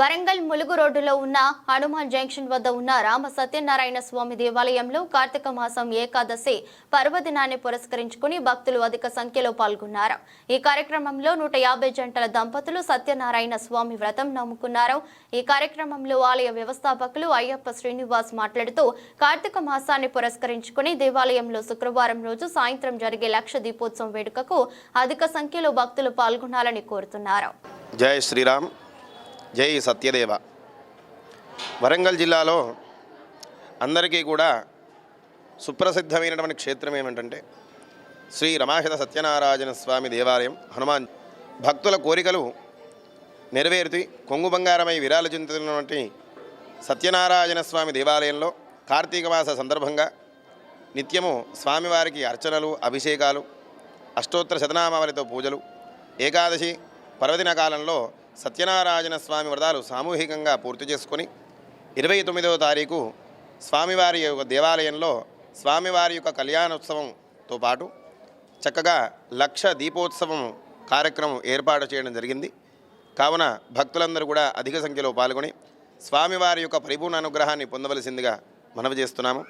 వరంగల్ ములుగు రోడ్డులో ఉన్న హనుమాన్ జంక్షన్ వద్ద ఉన్న రామ సత్యనారాయణ స్వామి దేవాలయంలో కార్తీక మాసం ఏకాదశి పర్వదినాన్ని పురస్కరించుకుని భక్తులు అధిక సంఖ్యలో పాల్గొన్నారు. ఈ కార్యక్రమంలో నూట యాభై జంటల దంపతులు సత్యనారాయణ స్వామి వ్రతం నమ్ముకున్నారు. ఈ కార్యక్రమంలో ఆలయ వ్యవస్థాపకులు అయ్యప్ప శ్రీనివాస్ మాట్లాడుతూ కార్తీక మాసాన్ని పురస్కరించుకుని దేవాలయంలో శుక్రవారం రోజు సాయంత్రం జరిగే లక్ష దీపోత్సవం వేడుకకు అధిక సంఖ్యలో భక్తులు పాల్గొనాలని కోరుతున్నారు. జై శ్రీరామ్. జై సత్యదేవ. వరంగల్ జిల్లాలో అందరికీ కూడా సుప్రసిద్ధమైనటువంటి క్షేత్రం ఏమిటంటే శ్రీ రమాహిత సత్యనారాయణ స్వామి దేవాలయం. హనుమాన్ భక్తుల కోరికలు నెరవేరుతూ కొంగు బంగారమై విరాలు చెందుతున్నటువంటి సత్యనారాయణ స్వామి దేవాలయంలో కార్తీక మాస సందర్భంగా నిత్యము స్వామివారికి అర్చనలు అభిషేకాలు అష్టోత్తర శతనామావళితో పూజలు ఏకాదశి పర్వదిన కాలంలో సత్యనారాయణ స్వామి వ్రతాలు సామూహికంగా పూర్తి చేసుకొని ఇరవై తొమ్మిదవ తారీఖు స్వామివారి యొక్క దేవాలయంలో స్వామివారి యొక్క కళ్యాణోత్సవంతో పాటు చక్కగా లక్ష దీపోత్సవం కార్యక్రమం ఏర్పాటు చేయడం జరిగింది. కావున భక్తులందరూ కూడా అధిక సంఖ్యలో పాల్గొని స్వామివారి యొక్క పరిపూర్ణ అనుగ్రహాన్ని పొందవలసిందిగా మనవి చేస్తున్నాము.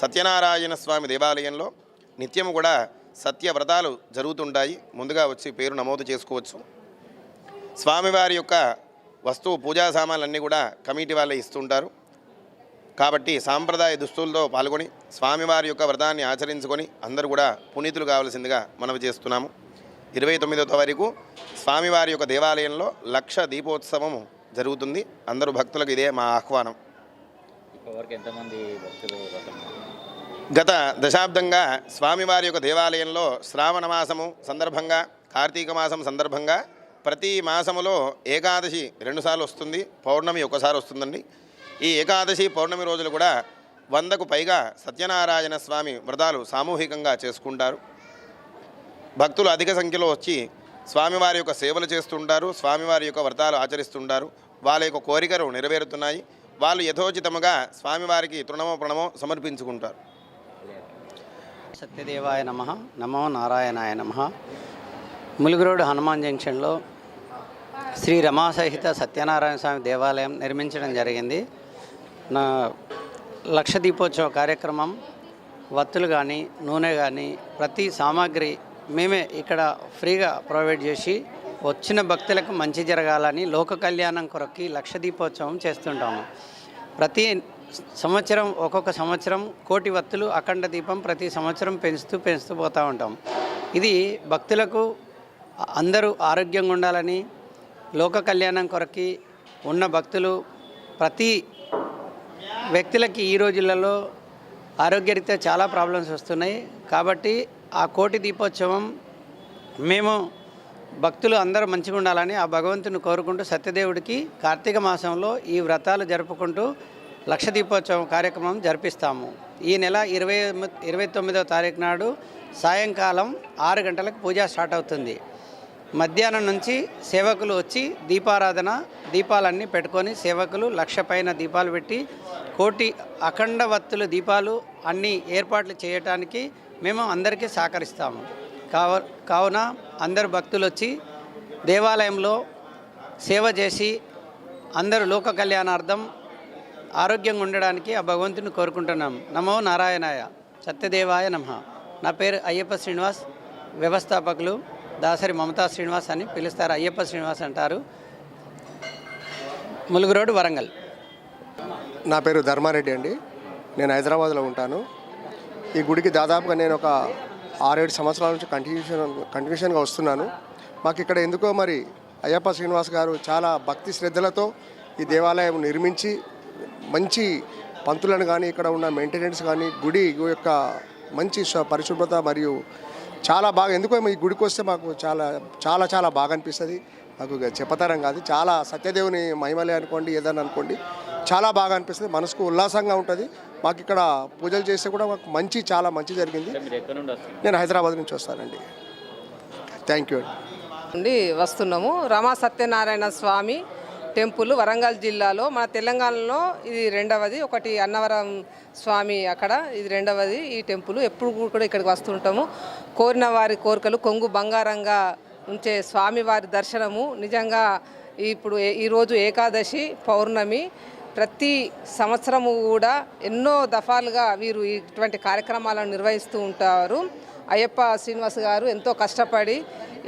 సత్యనారాయణ స్వామి దేవాలయంలో నిత్యము కూడా సత్య వ్రతాలు జరుగుతుంటాయి. ముందుగా వచ్చి పేరు నమోదు చేసుకోవచ్చు. స్వామివారి యొక్క వస్తువు పూజా సామాన్లన్నీ కూడా కమిటీ వాళ్ళే ఇస్తుంటారు. కాబట్టి సాంప్రదాయ దుస్తులతో పాల్గొని స్వామివారి యొక్క వ్రతాన్ని ఆచరించుకొని అందరూ కూడా పునీతులు కావాల్సిందిగా మనవి చేస్తున్నాము. ఇరవై తొమ్మిదో తారీఖు స్వామివారి యొక్క దేవాలయంలో లక్ష దీపోత్సవము జరుగుతుంది. అందరూ భక్తులకు ఇదే మా ఆహ్వానం. గత దశాబ్దంగా స్వామివారి యొక్క దేవాలయంలో శ్రావణ మాసము సందర్భంగా కార్తీక మాసం సందర్భంగా ప్రతి మాసములో ఏకాదశి రెండుసార్లు వస్తుంది పౌర్ణమి ఒకసారి వస్తుందండి. ఈ ఏకాదశి పౌర్ణమి రోజులు కూడా వందకు పైగా సత్యనారాయణ స్వామి వ్రతాలు సామూహికంగా చేసుకుంటారు. భక్తులు అధిక సంఖ్యలో వచ్చి స్వామివారి యొక్క సేవలు చేస్తుంటారు స్వామివారి యొక్క వ్రతాలు ఆచరిస్తుంటారు. వాళ్ళ యొక్క కోరికలు నెరవేరుతున్నాయి. వాళ్ళు యథోచితముగా స్వామివారికి తృణమో ప్రణమో సమర్పించుకుంటారు. సత్యదేవాయ నమ నమో నారాయణాయ నమ. ములుగురోడ్ హనుమాన్ జంక్షన్లో శ్రీ రమాసహిత సత్యనారాయణ స్వామి దేవాలయం నిర్మించడం జరిగింది. నా లక్ష దీపోత్సవ కార్యక్రమం వత్తులు కానీ నూనె కానీ ప్రతి సామాగ్రి మేమే ఇక్కడ ఫ్రీగా ప్రొవైడ్ చేసి వచ్చిన భక్తులకు మంచి జరగాలని లోక కళ్యాణం కొరకి లక్ష దీపోత్సవం చేస్తుంటాము. ప్రతి సంవత్సరం ఒక్కొక్క సంవత్సరం కోటి వత్తులు అఖండ దీపం ప్రతి సంవత్సరం పెంచుతూ పెంచుతూ పోతూ ఉంటాం. ఇది భక్తులకు అందరూ ఆరోగ్యంగా ఉండాలని లోక కళ్యాణం కొరకి ఉన్న భక్తులు ప్రతి వ్యక్తులకి ఈ రోజులలో ఆరోగ్యరీత్యా చాలా ప్రాబ్లమ్స్ వస్తున్నాయి. కాబట్టి ఆ కోటి దీపోత్సవం మేము భక్తులు అందరూ మంచిగా ఉండాలని ఆ భగవంతుని కోరుకుంటూ సత్యదేవుడికి కార్తీక మాసంలో ఈ వ్రతాలు జరుపుకుంటూ లక్ష దీపోత్సవం కార్యక్రమం జరిపిస్తాము. ఈ నెల ఇరవై ఇరవై తొమ్మిదవ తారీఖు నాడు సాయంకాలం ఆరు గంటలకు పూజ స్టార్ట్ అవుతుంది. మధ్యాహ్నం నుంచి సేవకులు వచ్చి దీపారాధన దీపాలన్నీ పెట్టుకొని సేవకులు లక్ష పైన దీపాలు పెట్టి కోటి అఖండ వత్తులు దీపాలు అన్ని ఏర్పాట్లు చేయటానికి మేము అందరికీ సహకరిస్తాము. కావ కావున అందరు భక్తులు వచ్చి దేవాలయంలో సేవ చేసి అందరూ లోక కళ్యాణార్థం ఆరోగ్యంగా ఉండడానికి ఆ భగవంతుని కోరుకుంటున్నాం. నమో నారాయణాయ. సత్యదేవాయ నమ. నా పేరు అయ్యప్ప శ్రీనివాస్ వ్యవస్థాపకులు. దాసరి మమతా శ్రీనివాస్ అని పిలుస్తారు అయ్యప్ప శ్రీనివాస్ అంటారు. ములుగు రోడ్డు వరంగల్. నా పేరు ధర్మారెడ్డి అండి. నేను హైదరాబాద్లో ఉంటాను. ఈ గుడికి దాదాపుగా నేను ఒక ఆరేడు సంవత్సరాల నుంచి కంటిన్యూషన్ కంటిన్యూషన్గా వస్తున్నాను. మాకు ఇక్కడ ఎందుకో మరి అయ్యప్ప శ్రీనివాస్ గారు చాలా భక్తి శ్రద్ధలతో ఈ దేవాలయం నిర్మించి మంచి పంతులను కానీ ఇక్కడ ఉన్న మెయింటెనెన్స్ కానీ గుడి యొక్క మంచి పరిశుభ్రత మరియు చాలా బాగా ఎందుకో ఈ గుడికి వస్తే మాకు చాలా చాలా చాలా బాగా అనిపిస్తుంది. మాకు చెప్పతరం కాదు. చాలా సత్యదేవుని మహిమలే అనుకోండి ఏదన్నా అనుకోండి చాలా బాగా అనిపిస్తుంది. మనసుకు ఉల్లాసంగా ఉంటుంది. మాకు ఇక్కడ పూజలు చేస్తే కూడా మాకు మంచి చాలా మంచి జరిగింది. నేను హైదరాబాద్ నుంచి వస్తానండి. థ్యాంక్ యూ అండి. వస్తున్నాము. రమా సత్యనారాయణ స్వామి టెంపుల్ వరంగల్ జిల్లాలో మన తెలంగాణలో ఇది రెండవది ఒకటి అన్నవరం స్వామి అక్కడ ఇది రెండవది ఈ టెంపుల్. ఎప్పుడు కూడా ఇక్కడికి వస్తుంటాము. కోరిన వారి కోరికలు కొంగు బంగారంగా ఉంచే స్వామివారి దర్శనము. నిజంగా ఇప్పుడు ఈరోజు ఏకాదశి పౌర్ణమి ప్రతి సంవత్సరము కూడా ఎన్నో దఫాలుగా వీరు ఇటువంటి కార్యక్రమాలను నిర్వహిస్తూ ఉంటారు. అయ్యప్ప శ్రీనివాస్ గారు ఎంతో కష్టపడి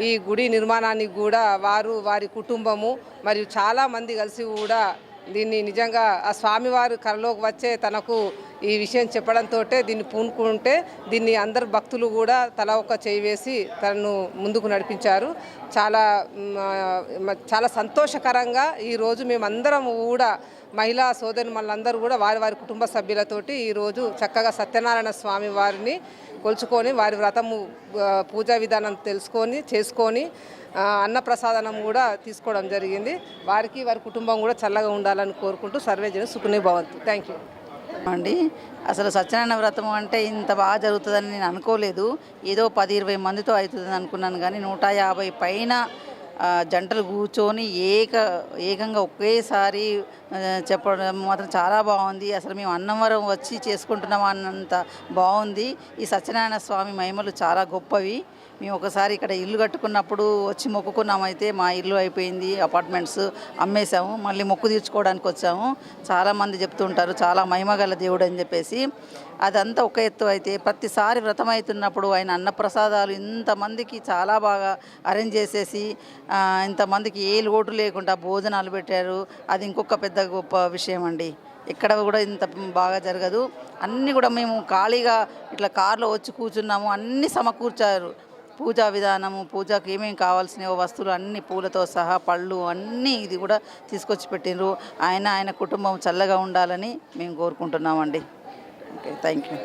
ఈ గుడి నిర్మాణానికి కూడా వారు వారి కుటుంబము మరియు చాలామంది కలిసి కూడా దీన్ని నిజంగా ఆ స్వామివారు కరలోకి వచ్చే తనకు ఈ విషయం చెప్పడంతో దీన్ని పూనుకుంటే దీన్ని అందరు భక్తులు కూడా తల ఒక చేయి వేసి తనను ముందుకు నడిపించారు. చాలా చాలా సంతోషకరంగా ఈరోజు మేమందరం కూడా మహిళా సోదరి మనందరూ కూడా వారి వారి కుటుంబ సభ్యులతోటి ఈరోజు చక్కగా సత్యనారాయణ స్వామి వారిని కొలుచుకొని వారి వ్రతము పూజా విధానం తెలుసుకొని చేసుకొని అన్నప్రసాదనం కూడా తీసుకోవడం జరిగింది. వారికి వారి కుటుంబం కూడా చల్లగా ఉండాలని కోరుకుంటూ సర్వేజన సుఖనే భవంతు. థ్యాంక్ యూ అండి అసలు సత్యనారాయణ వ్రతం అంటే ఇంత బాగా జరుగుతుందని నేను అనుకోలేదు. ఏదో పది ఇరవై మందితో అవుతుందని అనుకున్నాను కానీ నూట యాభై పైన జంటలు కూర్చొని ఏక ఏకంగా ఒకేసారి చెప్పడం మాత్రం చాలా బాగుంది. అసలు మేము అన్నవరం వచ్చి చేసుకుంటున్నాం అన్నంత బాగుంది. ఈ సత్యనారాయణ స్వామి మహిమలు చాలా గొప్పవి. మేము ఒకసారి ఇక్కడ ఇల్లు కట్టుకున్నప్పుడు వచ్చి మొక్కుకున్నామైతే మా ఇల్లు అయిపోయింది అపార్ట్మెంట్స్ అమ్మేశాము మళ్ళీ మొక్కు తీర్చుకోవడానికి వచ్చాము. చాలామంది చెప్తుంటారు చాలా మహిమగల దేవుడు అని చెప్పేసి. అదంతా ఒక ఎత్తు అయితే ప్రతిసారి వ్రతం అవుతున్నప్పుడు ఆయన అన్నప్రసాదాలు ఇంతమందికి చాలా బాగా అరేంజ్ చేసేసి ఇంతమందికి ఏ లోటు లేకుండా భోజనాలు పెట్టారు. అది ఇంకొక పెద్ద గొప్ప విషయం అండి. ఎక్కడ కూడా ఇంత బాగా జరగదు. అన్నీ కూడా మేము ఖాళీగా ఇట్లా కార్లో వచ్చి కూర్చున్నాము అన్నీ సమకూర్చారు. పూజా విధానము పూజకు ఏమేమి కావాల్సిన వస్తువులు అన్ని పూలతో సహా పళ్ళు అన్నీ ఇది కూడా తీసుకొచ్చి పెట్టిండ్రు. ఆయన ఆయన కుటుంబం చల్లగా ఉండాలని మేము కోరుకుంటున్నామండి. Okay thank you